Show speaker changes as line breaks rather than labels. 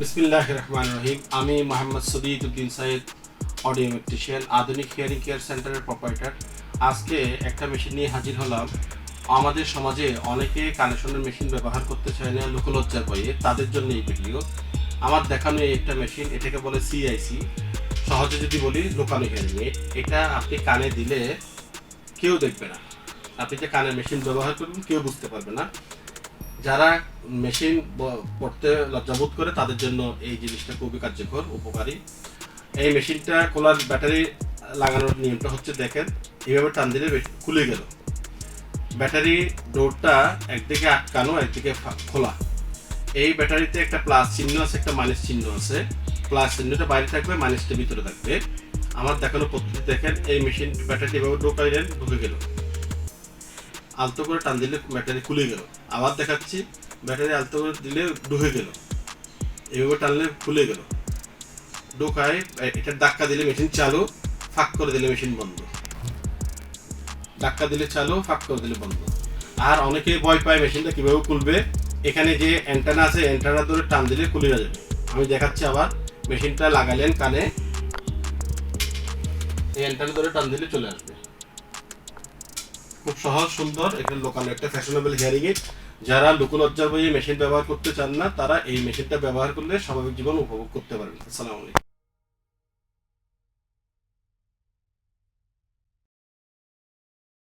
বিসমিল্লাহ রহমান রহিম আমি Mohammad Sadid Uddin Sayeed, audio electrician, Adhunik hearing care সেন্টারের প্রপারেটর। আজকে একটা মেশিন নিয়ে হাজির হলাম। আমাদের সমাজে অনেকে কানেকশনের মেশিন ব্যবহার করতে চায় না, লোকলজ্জার বইয়ে তাদের জন্য এই ভিডিও। আমার দেখানো এই একটা মেশিন, এটাকে বলে সিআইসি। সহজে যদি বলি লোকাল হিয়ারিং এটা আপনি কানে দিলে কেউ দেখবে না। আপনি যে কানে মেশিন ব্যবহার করবেন, কেউ বুঝতে পারবে না। যারা মেশিন পড়তে লজ্জাবোধ করে, তাদের জন্য এই জিনিসটা খুবই কার্যকর, উপকারী। এই মেশিনটা খোলার ব্যাটারি লাগানোর নিয়মটা হচ্ছে, দেখেন, এইভাবে টান দিলে খুলে গেল। ব্যাটারি ডোরটা একদিকে আটকানো, একদিকে খোলা। এই ব্যাটারিতে একটা প্লাস চিহ্ন আছে, একটা মাইনাস চিহ্ন আছে। প্লাস চিহ্নটা বাইরে থাকবে মাইনাসটা ভিতরে থাকবে। আমার দেখানো পদ্ধতি দেখেন, এই মেশিন ব্যাটারিটি এভাবে ঢোকাইলেন ঢুকে গেল। আলতো করে টান দিলে ব্যাটারি খুলে গেল। আবার দেখাচ্ছি, ব্যাটারি আলতো করে দিলে ঢুকে গেল। এভাবে টানলে খুলে গেল। ঢোকায় এটা ধাক্কা দিলে মেশিন চালু, ফাঁক করে দিলে মেশিন বন্ধ। ধাক্কা দিলে চালু, ফাঁক করে দিলে বন্ধ। আর অনেকে ভয় পায় মেশিনটা কীভাবে খুলবে। এখানে যে অ্যান্টানা আছে অ্যান্টানা ধরে টান দিলে খুলে যাবে। আমি দেখাচ্ছি আবার, মেশিনটা লাগালেন কানে। এই অ্যান্টানা ধরে টান দিলে চলে আসবে। খুব সহজ, সুন্দর। এখানে লোকাল একটা ফ্যাশনেবল হিয়ারিং এর যারা লোকলজ্জার বইয়ে মেশিন ব্যবহার করতে চান না, তারা এই মেশিনটা ব্যবহার করলে স্বাভাবিক জীবন উপভোগ করতে পারবেন। আসসালামু আলাইকুম।